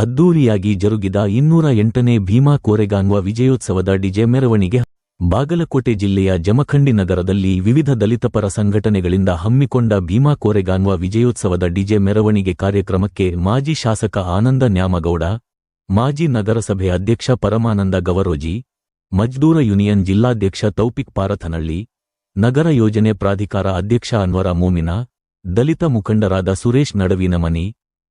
ಅದ್ದೂರಿಯಾಗಿ ಜರುಗಿದ ಇನ್ನೂರ ಎಂಟನೇ ಭೀಮಾ ಕೋರೆಗಾನ್ವ ವಿಜಯೋತ್ಸವದ ಡಿಜೆ ಮೆರವಣಿಗೆ. ಬಾಗಲಕೋಟೆ ಜಿಲ್ಲೆಯ ಜಮಖಂಡಿ ನಗರದಲ್ಲಿ ವಿವಿಧ ದಲಿತಪರ ಸಂಘಟನೆಗಳಿಂದ ಹಮ್ಮಿಕೊಂಡ ಭೀಮಾ ಕೋರೆಗಾನ್ವ ವಿಜಯೋತ್ಸವದ ಡಿಜೆ ಮೆರವಣಿಗೆ ಕಾರ್ಯಕ್ರಮಕ್ಕೆ ಮಾಜಿ ಶಾಸಕ ಆನಂದ ನ್ಯಾಮಗೌಡ, ಮಾಜಿ ನಗರಸಭೆ ಅಧ್ಯಕ್ಷ ಪರಮಾನಂದ ಗವರೋಜಿ, ಮಜ್ದೂರ ಯೂನಿಯನ್ ಜಿಲ್ಲಾಧ್ಯಕ್ಷ ತೌಪಿಕ್ ಪಾರಥನಳ್ಳಿ, ನಗರ ಯೋಜನೆ ಪ್ರಾಧಿಕಾರ ಅಧ್ಯಕ್ಷ ಅನ್ವರ ಮೋಮಿನ, ದಲಿತ ಮುಖಂಡರಾದ ಸುರೇಶ್ ನಡವಿನಮನಿ,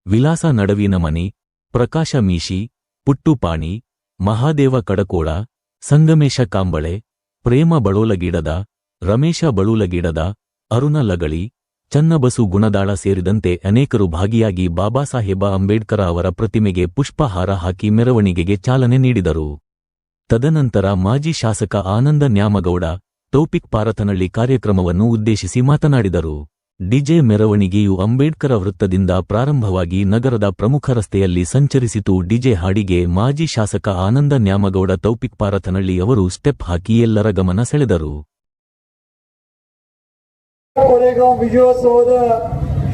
ವಿಲಾಸ ನಡವಿನಮನಿ ಪ್ರಕಾಶ ಮೀಶಿ, ಪುಟ್ಟುಪಾಣಿ, ಮಹಾದೇವ ಕಡಕೋಳ, ಸಂಗಮೇಶ ಕಾಂಬಳೆ, ಪ್ರೇಮ ಬಳೋಲಗಿಡದ, ರಮೇಶ ಬಳೂಲಗಿಡದ, ಅರುಣ ಲಗಳಿ, ಚನ್ನಬಸು ಗುಣದಾಳ ಸೇರಿದಂತೆ ಅನೇಕರು ಭಾಗಿಯಾಗಿ ಬಾಬಾ ಸಾಹೇಬ ಅಂಬೇಡ್ಕರ ಅವರ ಪ್ರತಿಮೆಗೆ ಪುಷ್ಪಹಾರ ಹಾಕಿ ಮೆರವಣಿಗೆಗೆ ಚಾಲನೆ ನೀಡಿದರು. ತದನಂತರ ಮಾಜಿ ಶಾಸಕ ಆನಂದ ನ್ಯಾಮಗೌಡ ಟೋಪಿಕ್ ಪಾರತನಳ್ಳಿ ಕಾರ್ಯಕ್ರಮವನ್ನು ಉದ್ದೇಶಿಸಿ ಮಾತನಾಡಿದರು. ಡಿಜೆ ಮೆರವಣಿಗೆಯು ಅಂಬೇಡ್ಕರ ವೃತ್ತದಿಂದ ಪ್ರಾರಂಭವಾಗಿ ನಗರದ ಪ್ರಮುಖ ರಸ್ತೆಯಲ್ಲಿ ಸಂಚರಿಸಿತು. ಡಿಜೆ ಹಾಡಿಗೆ ಮಾಜಿ ಶಾಸಕ ಆನಂದ ನ್ಯಾಮಗೌಡ ತೌಪಿಕ್ ಪಾರತನಳ್ಳಿ ಅವರು ಸ್ಟೆಪ್ ಹಾಕಿ ಎಲ್ಲರ ಗಮನ ಸೆಳೆದರು.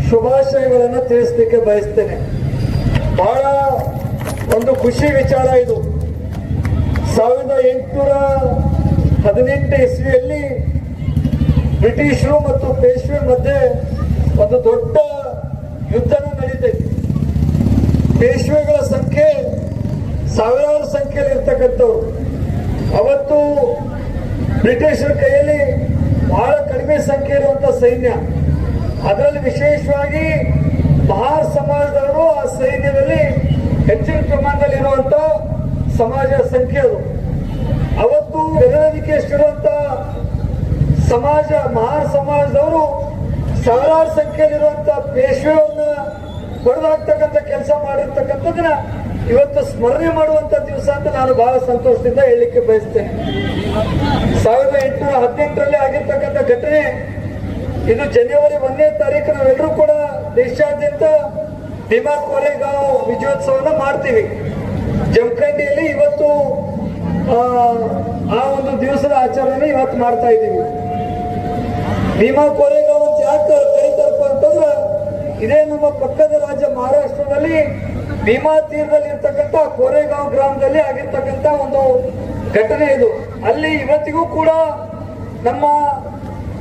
ಶುಭಾಶಯಗಳನ್ನು ತಿಳಿಸಲಿಕ್ಕೆ ಬಯಸ್ತೇನೆ. ಬಹಳ ಒಂದು ಖುಷಿ ವಿಚಾರ ಇದು. ಸಾವಿರದ ಎಂಟುನೂರ ಹದಿನೆಂಟು ಇಸ್ವಿಯಲ್ಲಿ ಬ್ರಿಟಿಷರು ಮತ್ತು ಪೇಶ್ವೆ ಮಧ್ಯೆ ಒಂದು ದೊಡ್ಡ ಯುದ್ಧನೂ ನಡೀತೈತಿ. ಪೇಶ್ವೆಗಳ ಸಂಖ್ಯೆ ಸಾವಿರಾರು ಸಂಖ್ಯೆಯಲ್ಲಿ ಇರ್ತಕ್ಕಂಥವ್ರು. ಅವತ್ತು ಬ್ರಿಟಿಷರ ಕೈಯಲ್ಲಿ ಬಹಳ ಕಡಿಮೆ ಸಂಖ್ಯೆ ಇರುವಂತ ಸೈನ್ಯ. ಅದರಲ್ಲಿ ವಿಶೇಷವಾಗಿ ಮಹಾರ್ ಸಮಾಜದವರು ಆ ಸೈನ್ಯದಲ್ಲಿ ಹೆಚ್ಚಿನ ಪ್ರಮಾಣದಲ್ಲಿ ಇರುವಂತ ಸಮಾಜ ಸಂಖ್ಯೆ ಅದು. ಸಮಾಜ ಮಹಾರ್ ಸಮಾಜದವರು ಸಾವಿರಾರು ಸಂಖ್ಯೆಯಲ್ಲಿರುವಂತ ಪೇಶ್ವೆಯವ್ರನ್ನ ಹೊಡೆದಾಕ್ತಕ್ಕಂಥ ಕೆಲಸ ಮಾಡಿರ್ತಕ್ಕಂಥದ್ದನ್ನ ಇವತ್ತು ಸ್ಮರಣೆ ಮಾಡುವಂತ ದಿವಸ ಅಂತ ನಾನು ಬಹಳ ಸಂತೋಷದಿಂದ ಹೇಳಲಿಕ್ಕೆ ಬಯಸ್ತೇನೆ. ಸಾವಿರದ ಎಂಟುನೂರ ಹದಿನೆಂಟರಲ್ಲಿ ಆಗಿರ್ತಕ್ಕಂಥ ಘಟನೆ ಇದು ಜನವರಿ ಒಂದನೇ ತಾರೀಕು ನಾವೆಲ್ಲರೂ ಕೂಡ ದೇಶಾದ್ಯಂತ ಭೀಮಾ ಕೋರೆಗಾಂವ್ ವಿಜಯೋತ್ಸವನ ಮಾಡ್ತೀವಿ. ಜಮಖಂಡಿಯಲ್ಲಿ ಇವತ್ತು ಆ, ಆ ಒಂದು ದಿವಸದ ಆಚರಣೆ ಇವತ್ತು ಮಾಡ್ತಾ ಇದ್ದೀವಿ. ಭೀಮಾ ಕೋರೆಗಾಂವ್ ಯಾಕೆ ಕರೀತಾರಪ್ಪ ಅಂತಂದ್ರೆ ಇದೇ ನಮ್ಮ ಪಕ್ಕದ ರಾಜ್ಯ ಮಹಾರಾಷ್ಟ್ರದಲ್ಲಿ ಭೀಮಾ ತೀರದಲ್ಲಿ ಇರ್ತಕ್ಕಂಥ ಕೋರೆಗಾಂವ್ ಗ್ರಾಮದಲ್ಲಿ ಆಗಿರ್ತಕ್ಕಂಥ ಒಂದು ಘಟನೆ ಇದು. ಅಲ್ಲಿ ಇವತ್ತಿಗೂ ಕೂಡ ನಮ್ಮ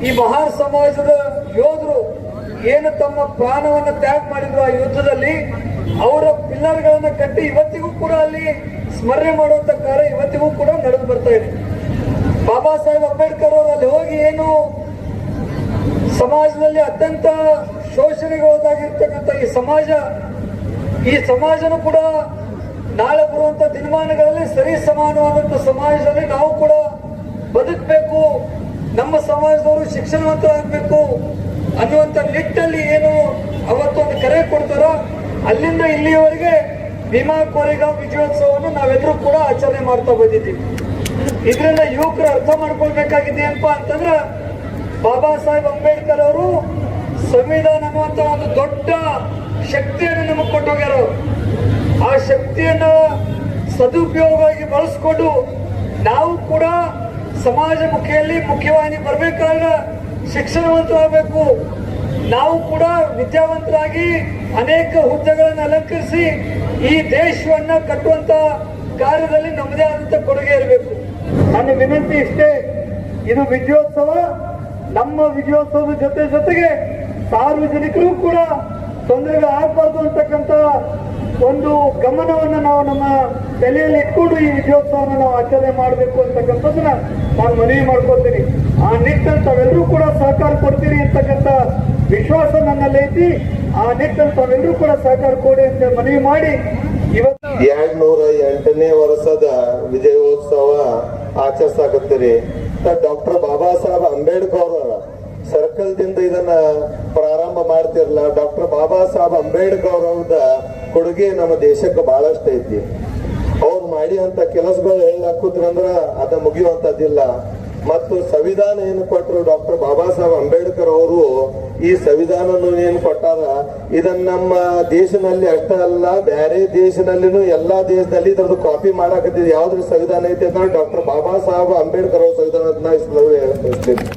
ಈ ಮಹಾರ್ ಸಮಾಜದ ಯೋಧರು ಏನು ತಮ್ಮ ಪ್ರಾಣವನ್ನು ತ್ಯಾಗ ಮಾಡಿದ್ರು ಆ ಯುದ್ಧದಲ್ಲಿ, ಅವರ ಪಿಲ್ಲರ್ಗಳನ್ನು ಕಟ್ಟಿ ಇವತ್ತಿಗೂ ಕೂಡ ಅಲ್ಲಿ ಸ್ಮರಣೆ ಮಾಡುವಂತ ಕಾರ್ಯ ಇವತ್ತಿಗೂ ಕೂಡ ನಡೆದು ಬರ್ತಾ ಇದೆ. ಬಾಬಾ ಸಾಹೇಬ್ ಅಂಬೇಡ್ಕರ್ ಅವರು ಅಲ್ಲಿ ಹೋಗಿ ಏನು ಸಮಾಜದಲ್ಲಿ ಅತ್ಯಂತ ಶೋಷಣೆಗೆ ಒಳಗಾಗಿರ್ತಕ್ಕಂಥ ಈ ಸಮಾಜ, ಈ ಸಮಾಜನು ಕೂಡ ನಾಳೆ ಬರುವಂತ ದಿನಮಾನಗಳಲ್ಲಿ ಸರಿ ಸಮಾನವಾದಂತ ಸಮಾಜದಲ್ಲಿ ನಾವು ಕೂಡ ಬದುಕಬೇಕು, ನಮ್ಮ ಸಮಾಜದವರು ಶಿಕ್ಷಣವಂತರಾಗಬೇಕು ಅನ್ನುವಂಥ ನಿಟ್ಟಲ್ಲಿ ಏನು ಅವತ್ತೊಂದು ಕರೆ ಕೊಡ್ತಾರೋ ಅಲ್ಲಿಂದ ಇಲ್ಲಿಯವರೆಗೆ ಭೀಮಾ ಕೋರೆಗಾಂವ್ ವಿಜಯೋತ್ಸವವನ್ನು ನಾವೆಲ್ಲರೂ ಕೂಡ ಆಚರಣೆ ಮಾಡ್ತಾ ಬಂದಿದ್ದೀವಿ. ಇದರಿಂದ ಯುವಕರು ಅರ್ಥ ಮಾಡ್ಕೊಳ್ಬೇಕಾಗಿದೆ ಏನಪ್ಪಾ ಅಂತಂದ್ರೆ ಬಾಬಾ ಸಾಹೇಬ್ ಅಂಬೇಡ್ಕರ್ ಅವರು ಸಂವಿಧಾನ ಅನ್ನುವಂತ ಒಂದು ದೊಡ್ಡ ಶಕ್ತಿಯನ್ನು ನಮಗೆ ಕೊಟ್ಟೋಗ್ಯಾರ. ಆ ಶಕ್ತಿಯನ್ನು ಸದುಪಯೋಗವಾಗಿ ಬಳಸ್ಕೊಂಡು ನಾವು ಕೂಡ ಸಮಾಜ ಮುಖಿಯಲ್ಲಿ ಮುಖ್ಯವಾಹಿನಿ ಬರಬೇಕಾದ್ರೆ ಶಿಕ್ಷಣವಂತರಾಗಬೇಕು. ನಾವು ಕೂಡ ವಿದ್ಯಾವಂತರಾಗಿ ಅನೇಕ ಹುದ್ದೆಗಳನ್ನು ಅಲಂಕರಿಸಿ ಈ ದೇಶವನ್ನ ಕಟ್ಟುವಂತ ಕಾರ್ಯದಲ್ಲಿ ನಮ್ಮದೇ ಆದಂತ ಕೊಡುಗೆ ಇರಬೇಕು. ನನ್ನ ವಿನಂತಿ ಇಷ್ಟೇ, ಇದು ವಿಜಯೋತ್ಸವ ನಮ್ಮ ವಿಜಯೋತ್ಸವದ ಜೊತೆ ಜೊತೆಗೆ ಸಾರ್ವಜನಿಕರು ಕೂಡ ತೊಂದರೆಗೆ ಆಗಬಾರ್ದು ಅಂತಕ್ಕಂಥ ಒಂದು ಗಮನವನ್ನು ನಾವು ನಮ್ಮ ತಲೆಯಲ್ಲಿ ಇಟ್ಕೊಂಡು ಈ ವಿಜಯೋತ್ಸವನ ನಾವು ಆಚರಣೆ ಮಾಡಬೇಕು ಅಂತಕ್ಕಂಥದ್ದನ್ನ ನಾನು ಮನವಿ ಮಾಡ್ಕೊತೀನಿ ಆ ನಿಟ್ಟಲ್ಲಿ ತಾವೆಲ್ಲರೂ ಕೂಡ ಸಹಕಾರ ಕೊಡ್ತೀರಿ ಅಂತಕ್ಕಂಥ ವಿಶ್ವಾಸ ನನ್ನಲ್ಲಿ ಐತಿ. ಆ ನಿಟ್ಟಲ್ಲಿ ತಾವೆಲ್ಲರೂ ಕೂಡ ಸಹಕಾರ ಕೊಡಿ ಅಂತ ಮನವಿ ಮಾಡಿ ಇವತ್ತು ಎರಡ್ ನೂರ ಎಂಟನೇ ವರ್ಷದ ವಿಜಯೋತ್ಸವ ಆಚರಿಸಾಕತ್ತೀರಿ. ಡಾಕ್ಟರ್ ಬಾಬಾ ಸಾಹೇಬ್ ಅಂಬೇಡ್ಕರ್ ಸರ್ಕಲ್ ದಿಂದ ಇದನ್ನ ಪ್ರಾರಂಭ ಮಾಡ್ತಿರಲ್ಲ ಡಾಕ್ಟರ್ ಬಾಬಾ ಸಾಹೇಬ್ ಅಂಬೇಡ್ಕರ್ ಅವ್ರದ ಕೊಡುಗೆ ನಮ್ಮ ದೇಶಕ್ಕೆ ಬಹಳಷ್ಟು ಐತಿ. ಅವ್ರು ಮಾಡಿ ಅಂತ ಕೆಲಸಗಳು ಕೂತ್ರಂದ್ರ ಅದ ಮುಗಿಯುವಂತದ್ದಿಲ್ಲ. ಮತ್ತು ಸಂವಿಧಾನ ಏನು ಕೊಟ್ಟರು ಡಾಕ್ಟರ್ ಬಾಬಾ ಸಾಹೇಬ್ ಅಂಬೇಡ್ಕರ್ ಅವರು ಈ ಸಂವಿಧಾನ ಏನು ಕೊಟ್ಟಾರ? ಇದನ್ನ ನಮ್ಮ ದೇಶದಲ್ಲಿ ಅಷ್ಟೇ ಅಲ್ಲ ಬೇರೆ ದೇಶದಲ್ಲಿನೂ ಎಲ್ಲಾ ದೇಶದಲ್ಲಿ ಇದ್ರದ್ದು ಕಾಪಿ ಮಾಡಾಕತ್ತಿದ್ ಯಾವ್ದ್ರ ಸಂವಿಧಾನ ಐತಿ ಅಂತ ಡಾಕ್ಟರ್ ಬಾಬಾ ಸಾಹೇಬ್ ಅಂಬೇಡ್ಕರ್ ಅವ್ರ ಸಂವಿಧಾನ